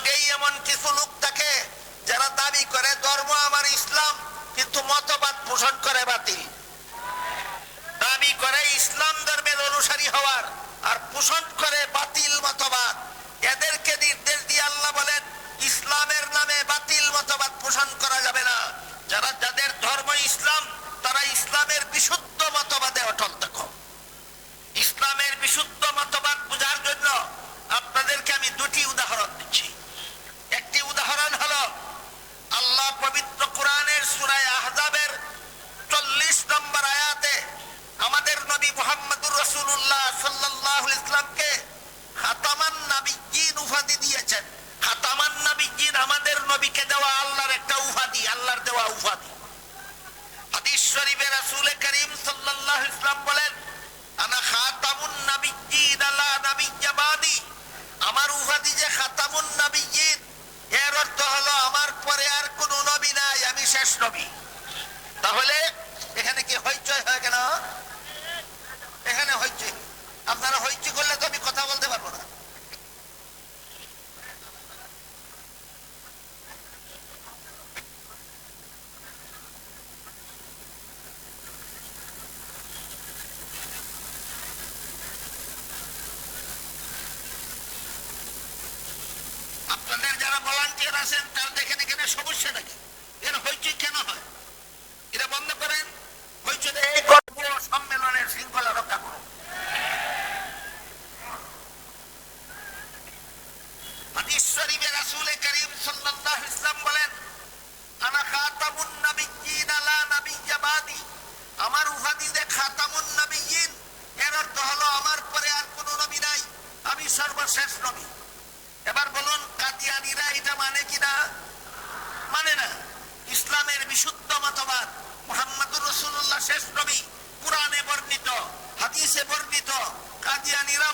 যুগেই এমন কিছু লোক থাকে যারা দাবি করে ধর্ম আমার ইসলাম, কিন্তু মতবাদ পোষণ করে বাতিল। দাবি করে ইসলাম ধর্মের অনুসারী হওয়ার আর পোষণ করে বাতিল মতবাদ। এদেরকে নির্দেশ দিয়ে আল্লাহ বলেন, ইসলামের নামে বাতিল মতবাদ পোষণ করা যাবে না। যারা যাদের ধর্ম ইসলাম, তারা ইসলামের বিশুদ্ধ মতবাদে অটল থাকো। ইসলামের বিশুদ্ধ মতবাদ বোঝার বৈষ্ণবী তাহলে মতবাদ। মোহাম্মদুর রসুল্লাহ শেষ নবী পুরাণে বর্ণিত হাদিসে বর্ণিত কাদিয়ানিরা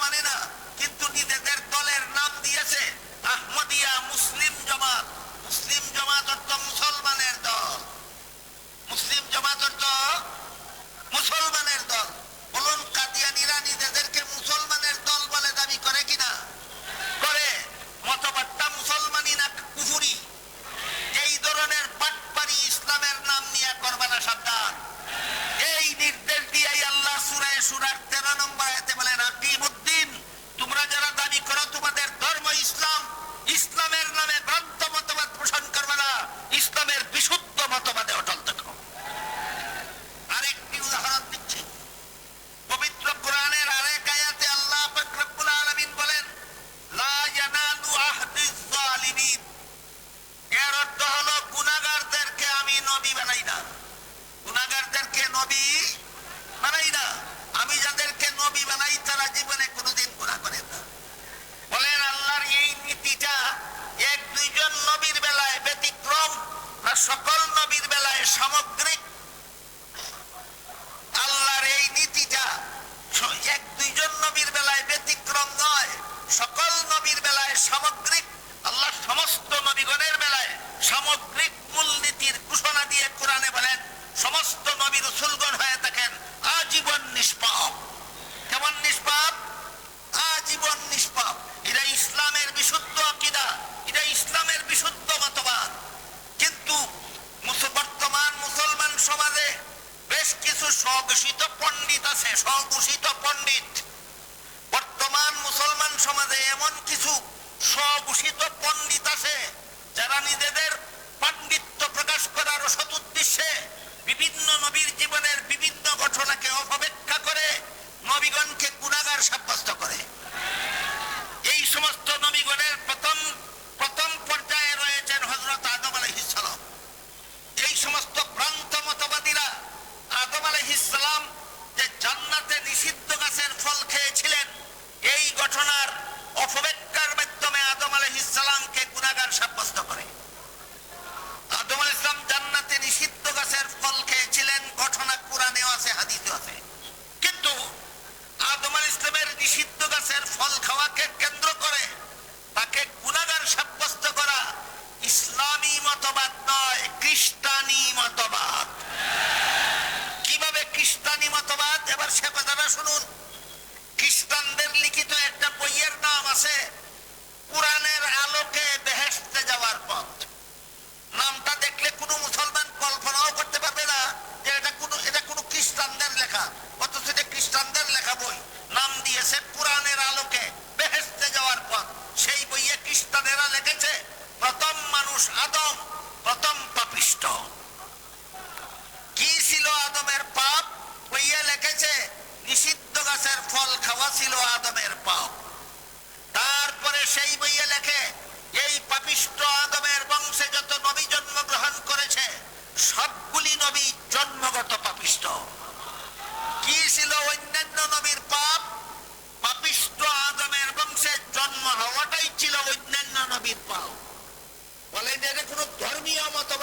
সকল নবীর বেলায় সামগ্রিক আল্লাহর এই নীতিটা এক দুইজন নবীর বেলায় ব্যতিক্রম নয়। সকল নবীর বেলায় সামগ্রিক, আল্লাহ সমস্ত নবীগণের বেলায় সামগ্রিক নিজেদের পাণ্ডিত্য প্রকাশ করার সৎ উদ্দেশ্যে বিভিন্ন নবীর জীবনের বিভিন্ন ঘটনাকে অপবেক্ষা করে নবীগণকে গুণাগার সাব্যস্ত করে। এই সমস্ত নবীগণের প্রথম প্রথম পর্যায়ে রয়েছেন হজরত আদম আলহিসাম এই সমস্ত ভ্রান্ত মতবাদীরা আদম আলহিসাম যে জান্নাতে নিষিদ্ধ গাছের ফল খেয়েছিলেন, এই ঘটনার অপব্যাখ্যা জানুন খ্রিস্টানদের লিখিত একটা বইয়ের নাম আছে কোরআনের আলোকে বেহেস্তে যাওয়ার পথ। নামটা দেখলে কোনো মুসলমান কল্পনাও করতে পারবে না যে এটা কোনো এটা কোনো খ্রিস্টানদের লেখা, অথচ এটা খ্রিস্টানদের লেখা বই। নাম দিয়েছে কোরআনের আলোকে বেহেস্তে যাওয়ার পথ। সেই বইয়ে খ্রিস্টানেরা লিখেছে, প্রথম মানুষ আদম, প্রথম পাপিষ্ট। গাছের ফল খাওয়া ছিল আদমের পাপ। তারপরে সেই বইয়ে লেখে, এই পাপিষ্ট আদমের বংশে যত নবী জন্মগ্রহণ করেছে, সবগুলি নবী জন্মগত পাপিষ্ট কি ছিল অন্যান্য নবীর পাপ? পাপিষ্ট আদমের বংশে জন্ম হওয়াটাই ছিল অন্যান্য নবীর পাপ। বলেন, এটা কোনো ধর্মীয় মতবাদ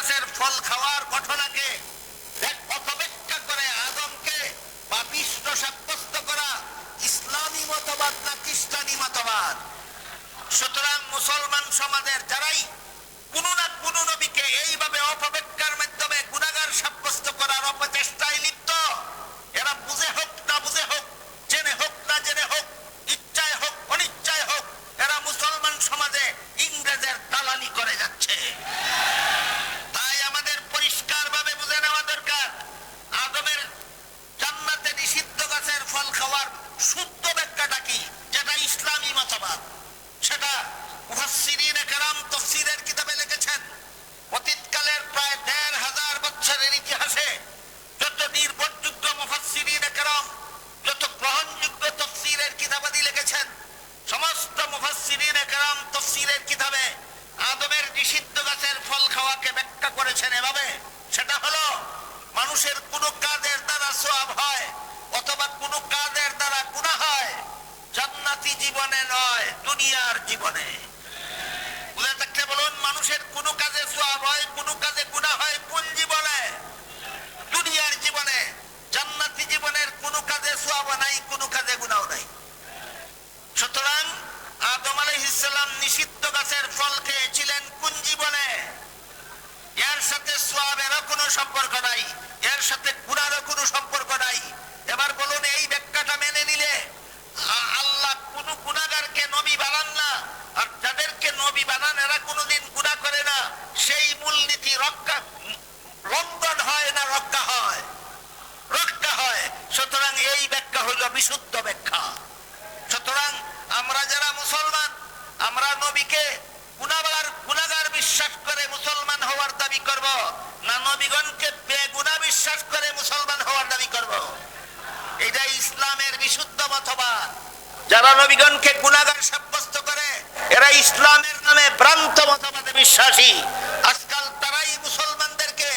গাছের ফল খাওয়ার ঘটনাকে অপব্যাখ্যা করে আদমকে পাপিষ্ট সাব্যস্ত করা ইসলামী মতবাদ না খ্রিস্টানি মতবাদ? সুতরাং মুসলমান সমাজের যারাই কোন না কোন নবীকে এইভাবে অপব্যাখ্যার মাধ্যমে গুণাগার সাব্যস্ত করার অপচেষ্টায় লিপ্ত, এরা বুঝে হোক জেনে হোক না জেনে হোক ইচ্ছায় হোক অনিচ্ছায় হোক এরা মুসলমান সমাজে ইংরেজের দালালি করে যাচ্ছে তাই আমাদের পরিষ্কার ভাবে বুঝে নেওয়া দরকার আদমের জান্নাতে নিষিদ্ধ গাছের ফল খাওয়ার শুদ্ধ ব্যাখ্যাটা কি যেটা ইসলামী মতবাদ সেটা মুফাসসিরিন একরাম তাফসীরের কিতাবে লিখেছেন অতীতকালের প্রায় দেড় হাজার বছরের ইতিহাসে যত নির্ভরযোগ্য মুফাসসিরিন একরাম যত গ্রহণযোগ্য তাফসীরের কিতাবাদি লিখেছেন সমস্ত মুফাসসিরিন একরাম তাফসীরের কিতাবে আদমের নিষিদ্ধ গাছের ফল খাওয়াকে ব্যাখ্যা করেছেন এভাবে সেটা হলো মানুষের কোনো কাজের দ্বারা সওয়াব হয় অথবা কোনো কাজের দ্বারা গুনাহ হয় জান্নাতি জীবনে নয় দুনিয়ার জীবনে বুঝে থাকলে বলুন মানুষের কোনো কাজে সওয়াব হয় কোনো কাজে গুনাহ হয় কোন জীবনে দুনিয়ার জীবনে জান্নাতি জীবনের কোনো কাজে সওয়াব নাই কোনো কাজে গুনাহ নাই সুতরাং আদম আলাইহিসসালাম নিষিদ্ধ গাছের ফল খেয়েছিলেন কোন জীবনে এর সাথে সোয়াবেরও কোনো সম্পর্ক নাই। এর সাথে গুণারও কোনো সম্পর্ক নাই। এবার বলুন, এই ব্যাখ্যাটা মেনে নিলে আল্লাহ কোন গুণাগারকে নবী বানান না। আর যাদেরকে নবী বানান, এরা কোনোদিন গুণা করে না। সেই মূলনীতি রক্ষা, লঙ্ঘন হয় না, রক্ষা হয়। রক্ষা হয়। সুতরাং এই ব্যাখ্যা হইল বিশুদ্ধ ব্যাখ্যা। সুতরাং আমরা যারা মুসলমান, আমরা নবীকে গুনাবার গুনাগার বিশ্বাস করে মুসলমান হওয়ার দাবি করব। না নবীগণকে বেগুনা বিশ্বাস করে মুসলমান হওয়ার দাবি করব। এটা ইসলামের বিশুদ্ধ মতবাদ। যারা নবীগণকে গুনাগার সাব্যস্ত করে, এরা ইসলামের নামে ভ্রান্ত মতবাদে বিশ্বাসী। আজকাল তারাই মুসলমানদেরকে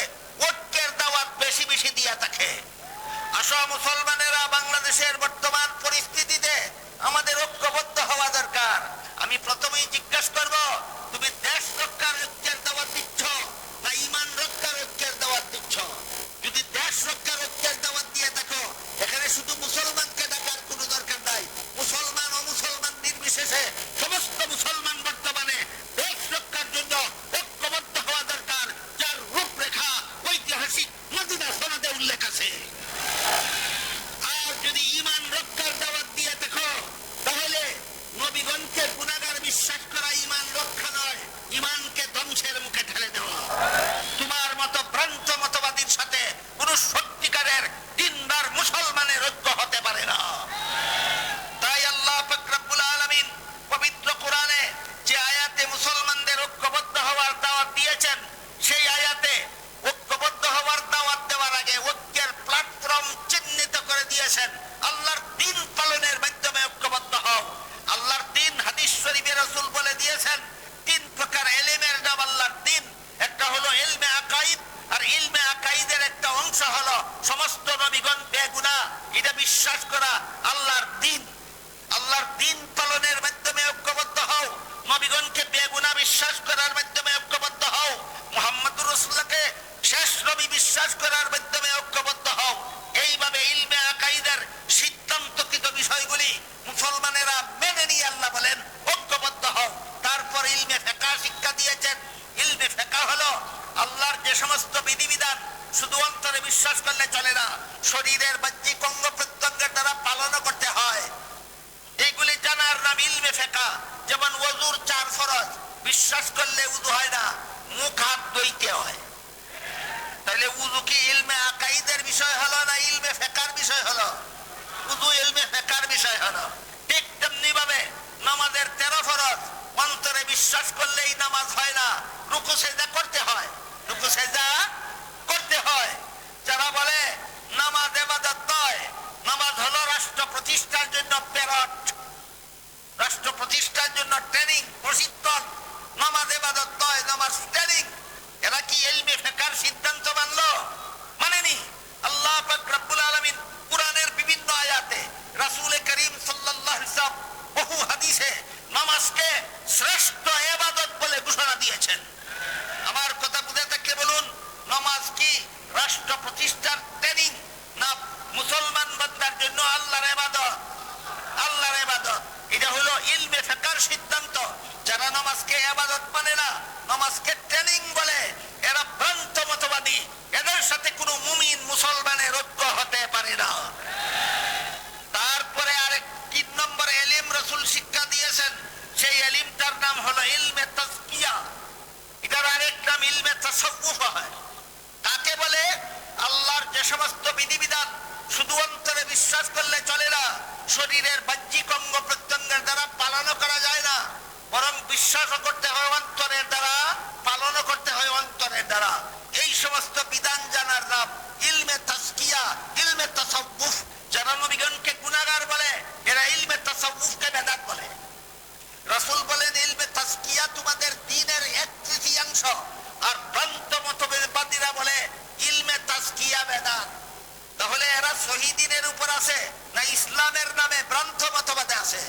ঐক্যের দাওয়াত বেশি বেশি দিয়া থাকে। আসো মুসলমানেরা বাংলাদেশের বর্তমান পরিস্থিতিতে আমাদের ঐক্যবদ্ধ হওয়া দরকার আমি প্রথমেই জিজ্ঞাসা করব তুমি দেশ রক্ষার ঐক্যের দাওয়াত দিচ্ছ না ইমান রক্ষার ঐক্যের দাওয়াত দিচ্ছ যদি দেশ রক্ষার ঐক্যের দাওয়াত দিয়ে থাকো এখানে শুধু মুসলমানকে ডাকার কোনো দরকার নাই মুসলমান ও মুসলমান নির্বিশেষে সমস্ত মুসলমান বর্তমানে দেশ রক্ষার জন্য ঐক্যবদ্ধ হওয়া দরকার যার রূপরেখা ঐতিহাসিক মদিনা সনদে উল্লেখ আছে। আর যদি ইমান রক্ষার দাওয়াত দিয়ে দেখো, তাহলে নবীগণকে গুণাগার বিশ্বাস করা ইমান রক্ষা নয় ইমানকে ধ্বংসের মুখে ঠেলে দেওয়া। তোমার মতো ভ্রান্ত মতবাদীর সাথে কোন সত্যিকারের দিনদার মুসলমানের ঐক্য হতে পারে না। তাই আল্লাহ পাক রব্বুল আলামিন পবিত্র কোরআনে যে আয়াতে মুসলমানদের ঐক্যবদ্ধ হওয়ার দাওয়াত দিয়েছেন, সেই আয়াতে ঐক্যবদ্ধ হওয়ার দাওয়াত দেওয়ার আগে ঐক্যের প্ল্যাটফর্ম চিহ্নিত করে দিয়েছেন আল্লাহর দিন পালনের মাধ্যমে ঐক্যবদ্ধ হও রসুল বলে দিয়েছেন তিন প্রকার এলিমের নাম আল্লাহর দিন একটা হলো ইলমে আকাইদ আর ইলমে আকাইদের একটা অংশ হলো সমস্ত নবীগণ বেগুনা এটা বিশ্বাস করা আল্লাহর দিন আল্লাহর দিন পালনের মাধ্যমে ঐক্যবদ্ধ হও নবীগণকে বেগুনা বিশ্বাস করার মাধ্যমে ঐক্যবদ্ধ হও। মোহাম্মদুর রসুল্লাহকে শেষ নবী বিশ্বাস করার মাধ্যমে ঐক্যবদ্ধ হও। এইভাবে ইলমে আকাইদের সিদ্ধান্তকৃত বিষয়গুলি মুসলমানেরা মেনে নিয়ে আল্লাহ বলেন, ঐক্যবদ্ধ হও। তারপর ইলমে ফেকা শিক্ষা দিয়েছেন। ইলমে ফেকা হলো আল্লাহর যে সমস্ত বিধিবিধান শুধু অন্তরে বিশ্বাস করলে চলে না, শরীরের বাহ্যিক অঙ্গ প্রত্যঙ্গের দ্বারা পালনও করতে হয়। ইলমে ফেকা, যেমন ওজুর চার ফরজ, বিশ্বাস করলে উদু হয় না, মুখ, হাত দইতে হয়। তাহলে উজু কি ইলমে আকাইদের বিষয় হলো না ইলমে ফেকার বিষয় হলো? উজু ইলমে ফেকার বিষয় হলো। ঠিক তেমনি ভাবে নামাজের তেরো ফরজ, অন্তরে বিশ্বাস করলেই নামাজ হয় না, রুকু, সেজদা করতে হয়। রুকু, সেজদা করতে হয়। যারা বলে, নামাজ এবাদত নয় নামাজ হলো রাষ্ট্র প্রতিষ্ঠার জন্য প্যারট রাষ্ট্র প্রতিষ্ঠার জন্য ট্রেনিং প্রশিক্ষণ নামাজ এবাদত নয় নামাজ ট্রেনিং এরা কি এলমে ফেকার সিদ্ধান্ত মানলো মানেনি আল্লাহ পাক রব্বুল আলামিন কোরআনের বিভিন্ন আয়াতে রাসূল করিম সাল্লাল্লাহু আলাইহি ওয়াসাল্লাম বহু হাদিসে নামাজকে শ্রেষ্ঠ ইবাদত বলে ঘোষণা দিয়েছেন আমার কথা বুঝে থাকলে বলুন নামাজ কি রাষ্ট্র প্রতিষ্ঠার ট্রেনিং না মুসলমান বান্দার জন্য আল্লাহর ইবাদত। আল্লাহর ইবাদত। এটা হলো ইলমে ফেকার সিদ্ধান্ত। যারা নামাজকে এবাদত মানে না, নামাজকে ট্রেনিং বলে, এরা ভ্রান্ত মতবাদী। এদের সাথে কোনো মুমিন মুসলমানের ঐক্য হতে পারে না। তারপরে আরেক তিন নম্বর এলিম রসুল শিক্ষা দিয়েছেন। সেই এলিমটার নাম হলো ইলমে তাজকিয়া। এটার আরেক নাম ইলমে তাসাউফ হয় কাকে বলে আল্লাহর যে সমস্ত বিধিবিধান শুধু অন্তরে বিশ্বাস করলে চলে না, শরীরের বাহ্যিক অঙ্গ প্রত্যঙ্গের দ্বারা পালনও করা যায় না। বরং বিশ্বাসও করতে হয় অন্তরের দ্বারা, পালনও করতে হয় অন্তরের দ্বারা। এই সমস্ত বিধান জানার নাম ইলমে তাসকিয়া, ইলমে তাসাউফ। যারা নবীগণকে গুনাহগার বলে, এরা ইলমে তাসাউফকে বেদাত বলে। রাসূল বলেন, ইলমে তাসকিয়া তোমাদের দ্বীনের এক তৃতীয়াংশ আর ভ্রান্ত মতবাদীরা বলে ইলমে তাসকিয়া বেদাত তাহলে এরা শহীদিনের উপর আছে না ইসলামের নামে ভ্রান্ত মতবাদে আছে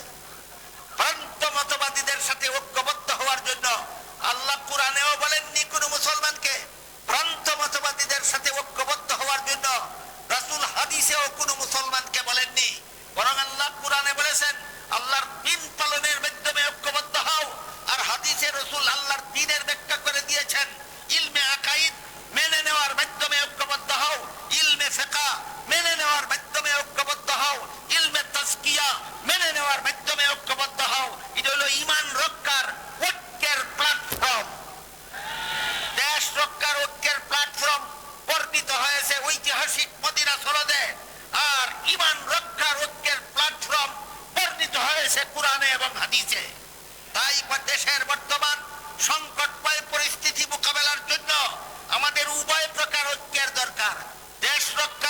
ভ্রান্ত মতবাদীদের সাথে ঐক্যবদ্ধ হওয়ার জন্য আল্লাহ কোরআনেও বলেননি কোন মুসলমানকে ভ্রান্ত মতবাদীদের সাথে ঐক্যবদ্ধ হওয়ার জন্য রাসূল হাদিসেও কোন মুসলমানকে বলেননি বরং আল্লাহ কোরআনে বলেছেন আল্লাহর দিন পালনের মাধ্যমে ঐক্যবদ্ধ হও আর হাদিসে রসুল আল্লাহর দিনের ব্যাখ্যা করে দিয়েছেন ইলমে আকাইদ মেনে নেওয়ার মাধ্যমে ঐক্যবদ্ধ হও ইলমে ফেকা মেনে নেওয়ার মাধ্যমে ঐক্যবদ্ধ হও ইলমে তাসকিয়া মেনে নেওয়ার মাধ্যমে ঐক্যবদ্ধ হও এটা হলো ইমান রক্ষার ঐক্যের প্ল্যাটফর্ম দেশ রক্ষার ঐক্যের প্ল্যাটফর্ম বর্ণিত হয়েছে ঐতিহাসিক মদিনা সনদে আর ইমান রক্ষার ঐক্যের প্ল্যাটফর্ম বর্ণিত হয়েছে কোরআনে এবং হাদিসে, তাই দেশের বর্তমান সংকটময় পরিস্থিতি মোকাবেলার জন্য আমাদের উভয় প্রকার ঐক্যের দরকার। দেশ রক্ষা